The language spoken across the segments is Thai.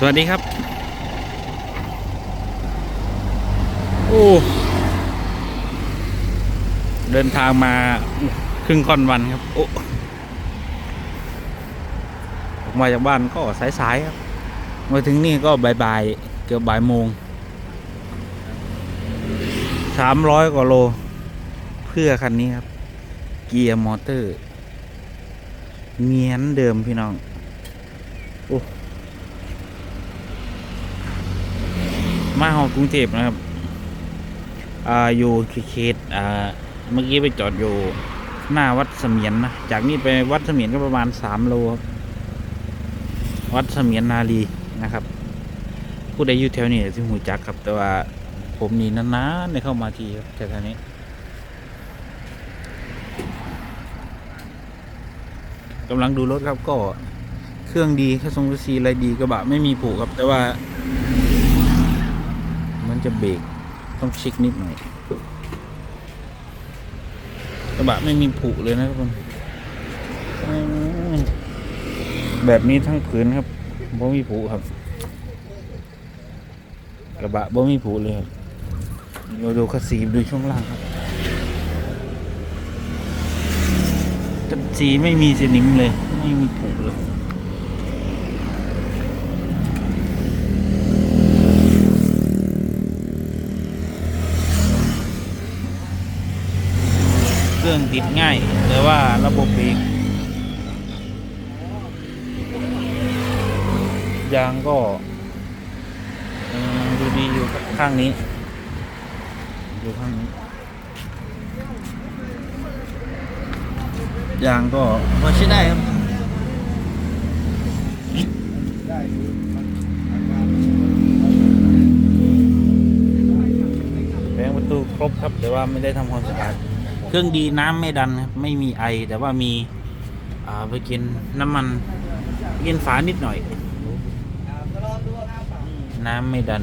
สวัสดีครับ โอ้ เดินทางมาครึ่งค่อนวันครับ โอ้ออกมาจากบ้านก็สายๆครับ มาถึงนี่ก็บ่ายๆเกือบบ่ายโมงสามร้อยกว่าโล เพื่อคันนี้ครับ เกียร์มอเตอร์ เงียนเดิมพี่น้อง โอ้ มาหอกรุงเทพนะครับอ่าอยู่เขตอ่าเมื่อกี้ไปจอดอยู่หน้าวัดเสมียนนะ จากนี้ไปวัดเสมียนก็ประมาณสามโลครับ วัดเสมียนนาลีนะครับ ผู้ใดอยู่แถวนี้ที่หูจักครับ แต่ว่าผมนี่นานๆได้เข้ามาทีครับแถวนี้ กำลังดูรถครับก็เครื่องดีแค่ทรงซีอะไรดีกระบะไม่มีผูกครับ แต่ว่าันจะเบรกต้องเช็คนิดหน่อยกระบะไม่มีผุเลยนะทุกคนอืมแบบนี้ทั้งผืนครับบ่มีผุครับ กระบะบ่มีผุเลยครับเราดูคัสซีดูช่วงล่างครับคัสซีไม่มีสนิมเลย ไม่มีผุเลย เครื่อง ติดง่าย แต่ว่าระบบเบรกยางก็เอ่อดูดีอยู่ข้างนี้ อยู่ข้างนี้ ยางก็พอใช้ได้ครับแปลงประตูครบครับ แต่ว่าไม่ได้ทำความสะอาด เครื่องดีน้ำไม่ดันครับไม่มีไอ แต่ว่ามีอ่าไปกินน้ำมันไปกินฝานิดหน่อย น้ำไม่ดัน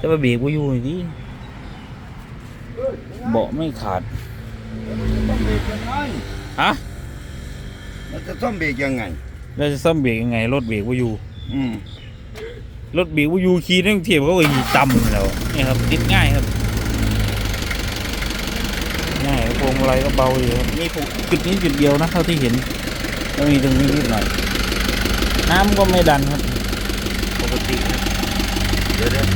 จะไปเบรกว่าอยู่ดิเบาะไม่ขาดต้องเบรกยังไงฮะมันจะต้องเบรกยังไงเราจะซ่อมเบรกยังไง รถเบรกว่าอยู่อืมรถเบรกว่าอยู่ขี่นั่งเทียบเขาก็ขี่ต่ำแล้วนี่ครับติดง่ายครับ ง่ายพวงมาลัยก็เบาอยู่ครับมีผูกจุดนี้จุดเดียวนะเท่าที่เห็นแล้วมีตรงนี้นิดหน่อย น้ำก็ไม่ดันครับปกติครับเดี๋ยวเดี๋ยว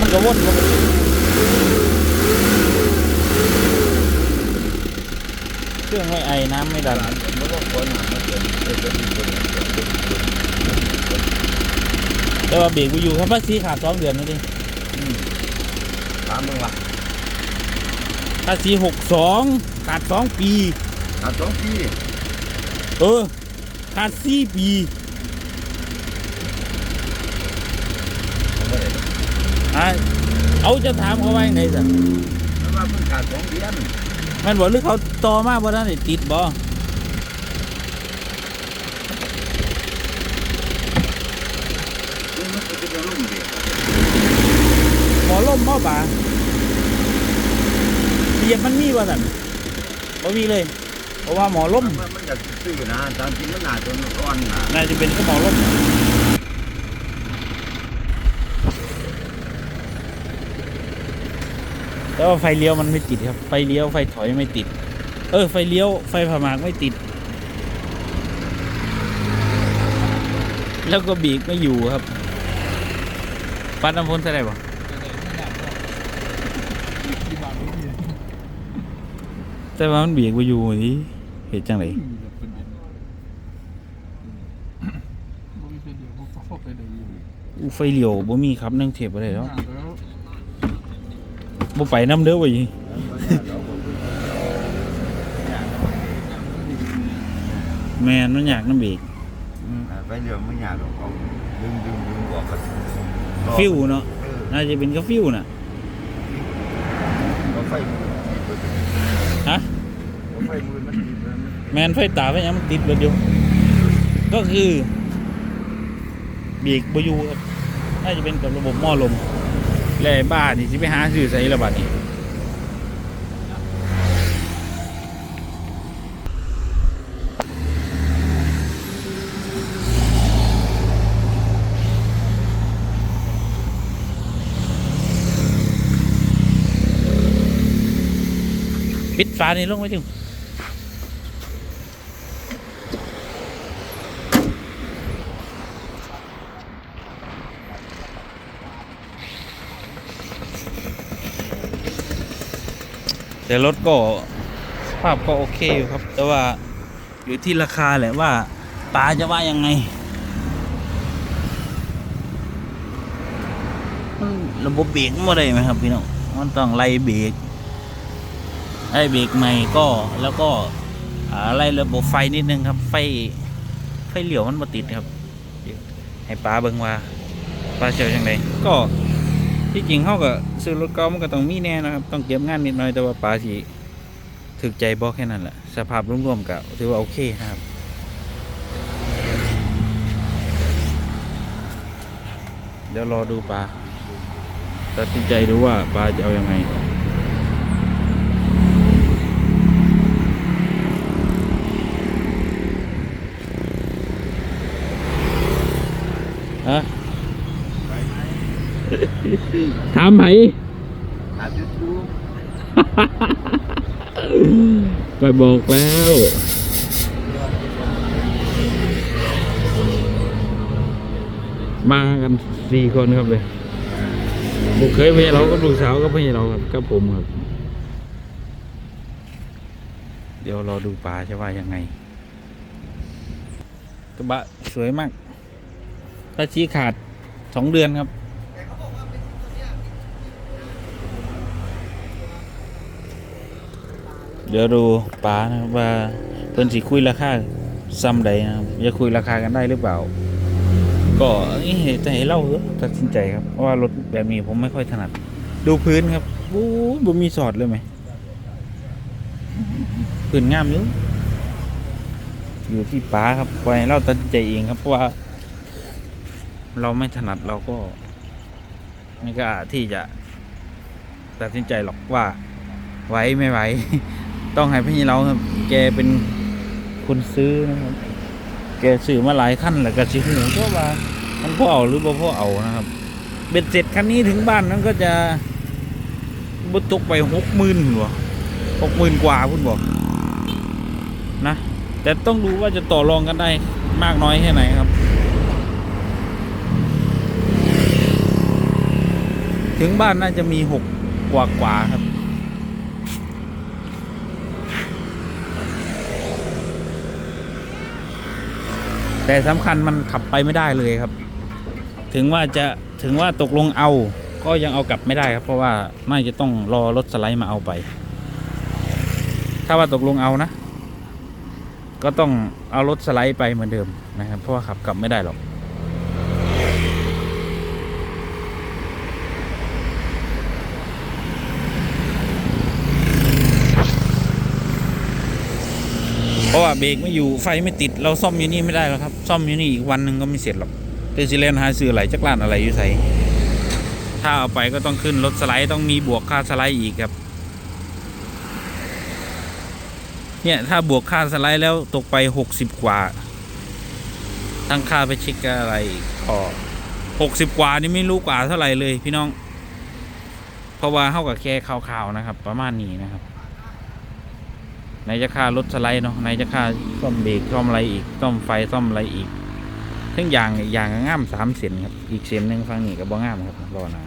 มันก็วนปกติเครื่องไม่ไอน้ำไม่ดันมันก็คนหามาเกิดเกิดเกิดเกิดเกิดเกิดเกิดแต่ว่าเบรกกูอยู่ครับภาษีขาดสองเดือนนะดิถามมึงว่ะ ภาษีหกสองขาดสองปีถามสองพี่เออขาดสี่ปีอะเอาจะถามเขาว่าอย่างไรสัแล้วว่ามึงขาดสองเดือนมันบอกหรือเขาต่อมาบ่ได้ติดบ่มึงมันก็จะลุ่มเบรกหมอล่มหมอป่า เบียบมันมีบ่สันบ่มีเลย เพราะว่าหมอล่มมันมันอยากซื้อนะตามจริงมันหนาจนร้อนนะน่าจะเป็นก็หมอล่มแต่ว่าไฟเลี้ยวมันไม่ติดครับ ไฟเลี้ยวไฟถอยไม่ติด เออ ไฟเลี้ยวไฟผ่าหมากไม่ติด แล้วก็บีกไม่อยู่ครับ ปัดน้ำพ้นเท่าไหร่บ่ แต่ว่ามันเบียกไปอยู่นี่เหตุจังไรอู้ไฟเลี้ยวบ่มีครับนั่งเทียบอะไรแล้วบ่ไปน้ำเด้อวะยี่แมนมันอยากน้ำเบรกไปเรือไม่อยากหรอกเอาดึงดึงดึงบอกกันฟิวเนาะเออน่าจะเป็นก็ฟิวน่ะเอาไฟ ฮะไฟมือมันดีเลยมันแมนไฟตาไฟยังมันติดเลยเดียวก็คือบรกบอยูครับน่าจะเป็นกับระบบหม้อลมแล่บ้านนี่สิไปหาซื้อใส่ระบาดนี่ ปิดฝานี่ลงไว้จุแต่รถก็สภาพก็โอเคอยู่ครับ แต่ว่าอยู่ที่ราคาแหละว่าป๋าจะว่ายังไงระบบเบรกมันบ่ได้ไหมครับพี่น้องมันต้องไล่เบรก ไล่เบรกใหม่ก็แล้วก็อ่าไล่ระบบไฟนิดนึงครับ ไฟไฟเหลียวมันบ่ติดครับ ให้ป้าเบิ่งว่าป้าเชียวจังไดก็ที่จริงเขาก็ซื้อรถเก่ามันก็ต้องมีแน่นะครับ ต้องเก็บงานนิดหน่อยแต่ว่าป้าสิถึกใจบ่แค่นั้นแหละสภาพรวมๆก็ถือว่าโอเคนะครับเดี๋ยวรอดูปลาตัดสินใจดูว่าปลาจะเอาอยัางไง ฮะถามไหมถามยูทูบไปบอกแล้วมากันสี่คนครับเลยบุกเคยพี่เราก็ลูกสาวก็พี่เราครับก็ผมครับ เดี๋ยวรอดูปลาจะว่ายังไงกระบะสวยมาก ถ้าชี้ขาดสองเดือนครับเดี๋ยวดูป๋านะครับว่าเพิ่นสิคุยราคาซ้ำใดนะครับจะคุยราคากันได้หรือเปล่า ก็นี่แต่ให้เล่าเถอะตัดสินใจครับเพราะว่ารถแบบนี้ผมไม่ค่อยถนัด ดูพื้นครับโอ้บ่มีสอดเลยไหมพื้นงามอยู่อยู่ที่ป๋าครับปล่อยให้เราตัดสินใจเองครับเพราะว่า เราไม่ถนัดเราก็ไม่กล้าที่จะตัดสินใจหรอกว่าไหวไม่ไหว ต้องให้พี่เราครับ แกเป็นคนซื้อนะครับ แกซื้อมาหลายขั้นแล้วก็สิหูก็ว่ามันพ่อเอาหรือบ่พ่อเอานะครับ เบ็ดเสร็จคันนี้ถึงบ้านนั้นก็จะบุตกไปหกหมื่นหัวหกหมื่นกว่าพุ่นบอกนะ แต่ต้องดูว่าจะต่อรองกันได้มากน้อยแค่ไหนครับ ถึงบ้านน่าจะมีหกกว่ากว่าๆครับ แต่สำคัญมันขับไปไม่ได้เลยครับ ถึงว่าจะถึงว่าตกลงเอา ก็ยังเอากลับไม่ได้ครับ เพราะว่าไม่จะต้องรอรถสไลด์มาเอาไป ถ้าว่าตกลงเอานะ ก็ต้องเอารถสไลด์ไปเหมือนเดิมนะครับ เพราะว่าขับกลับไม่ได้หรอก ราะว่าเบรกไม่อยู่ไฟไม่ติดเราซ่อมอยู่นี่ไม่ได้แล้วครับ ซ่อมอยู่นี่อีกวันหนึ่งก็ไม่เสร็จหรอกเตซิเลนหาซื้ออะไรจักรลานอะไรอยู่ใส่ถ้าเอาไปก็ต้องขึ้นรถสไลด์ต้องมีบวกค่าสไลด์อีกครับ เนี่ยถ้าบวกค่าสไลด์แล้วตกไปหกสิบกว่า ทั้งค่าไปเช็คอะไรก็หกสิบกว่านี่ไม่รู้กว่าเท่าไหร่เลยพี่น้อง เพราะว่าเข้ากับแค่ข่าวๆนะครับ ประมาณนี้นะครับ ไหนจะค่ารถสไลด์เนาะไหนจะค่าซ่อมเบรกซ่อมอะไรอีกซ่อมไฟซ่อมอะไรอีกทั้งอย่างอย่างก็ง่ามสามเส้นครับ อีกเส้นหนึ่งฟังนี่ก็บ่ง่ามครับรอหนา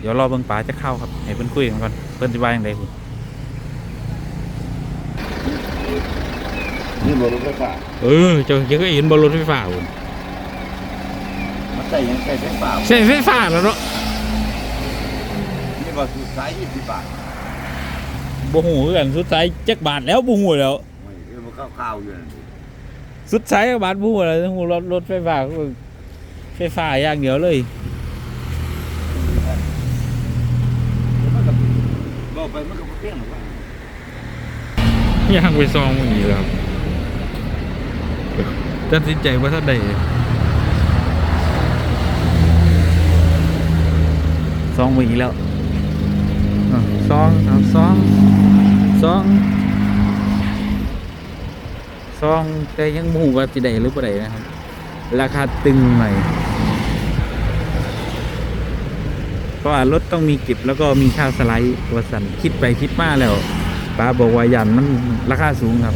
เดี๋ยวรอเบิ่งป๋าจะเข้าครับให้เพิ่นคุยกันก่อนเพิ่นสิว่าอย่างไรคุณนี่รถไฟฟ้าเออเจ้าจะก็เห็นบนรถไฟฟ้าคุณมันใส่ยังใส่ไฟฟ้าใช่ไฟฟ้าแล้วเนาะนี่ว่าสุดท้ายยี่สิบบาท บ่หูคือกันสุดท้ายจักบาทแล้วบ่หูแล้วไม่เออมันข้าวข้าวอยู่นั่นดิสุดท้ายจักบาทบ่หูแล้วหูรถรถไฟฟ้าก็ไฟฟ้าอย่างเดียวเลย มันก็บอกไปมันก็บ่เปรี้ยงหรอกว่า ย่างไปซองมันนี้แล้วครับตัดสินใจว่าถ้าใดซองไปอีกแล้ว อะซองเอาซองซองซองแต่ยังบฮูว่าจะได้หรือบ่ได้นะครับ ราคาตึงหน่อยเพราะว่ารถต้องมีเก็บแล้วก็มีค่าสไลด์ตัวสันคิดไปคิดมาแล้วป้าบอกว่ายันมันราคาสูงครับ